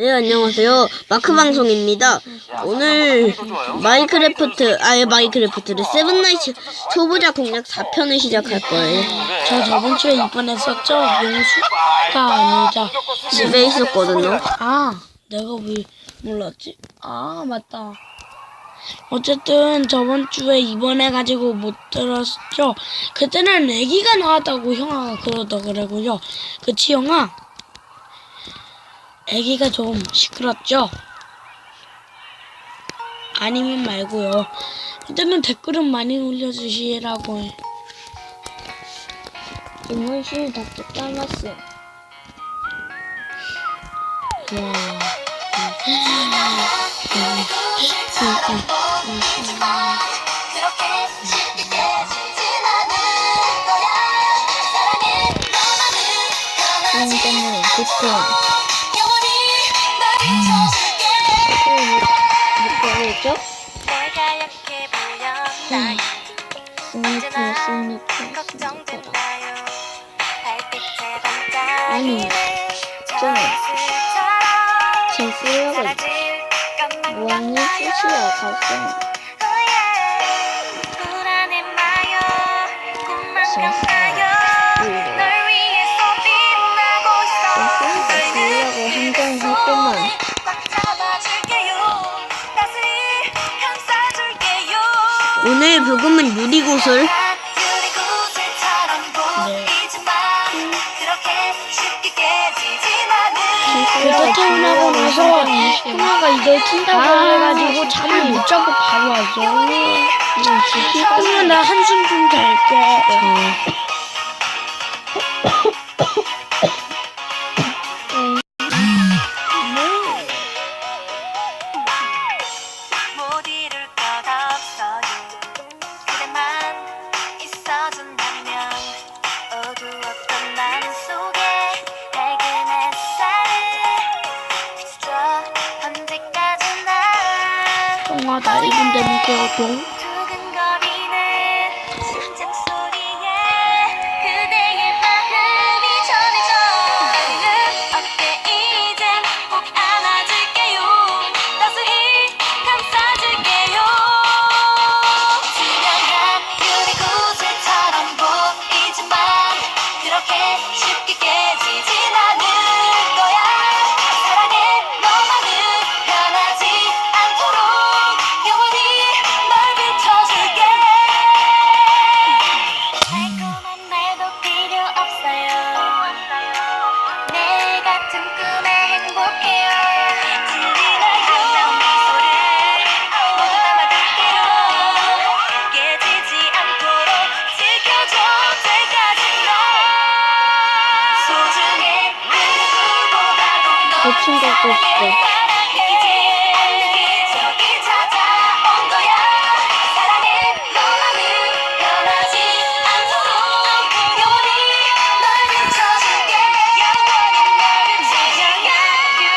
네, 안녕하세요. 마크 방송입니다. 오늘 마이크래프트, 아예 마이크래프트를 세븐나이츠 초보자 공략 4편을 시작할 거예요. 저 저번 주에 썼죠? 용수가 아니자. 집에 있었거든요. 아, 내가 왜 몰랐지? 아, 맞다. 어쨌든 저번 주에 입원해가지고 못 들었죠? 그때는 애기가 나왔다고 형아가 그러더라고요. 그치, 형아? 애기가 좀 시끄럽죠? 아니면 말고요. 그때는 댓글은 많이 올려주시라고 해. 이문실 닥터 따마스. 와. 그렇게 쉽게 뭐죠? 보여 나 스니퍼, 스니퍼, 달빛에 아니. 저이슬처럼 제 왕이 같아요 수시야 갔어. 불안해 마요 오늘 쉽게 깨지진 않을 그때 태어나고 나서 형아가 이걸 킨다고 해가지고 잠을 못 자고 바로 왔어. 그러면 나 한숨 좀 잘게. 형아 나 이분 되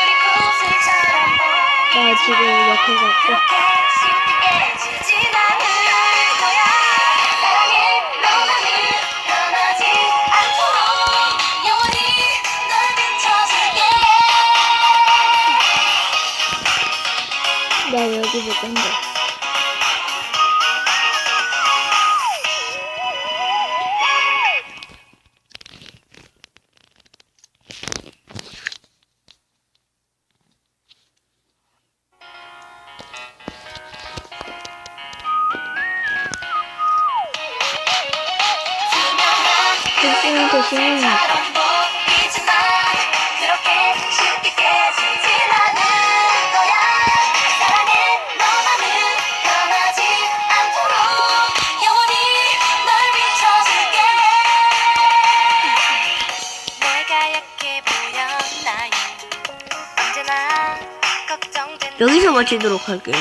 리구슬처럼 나 지금 옆에 갔고. 나요 언제나 걱정된 여기서 마치도록 할게요.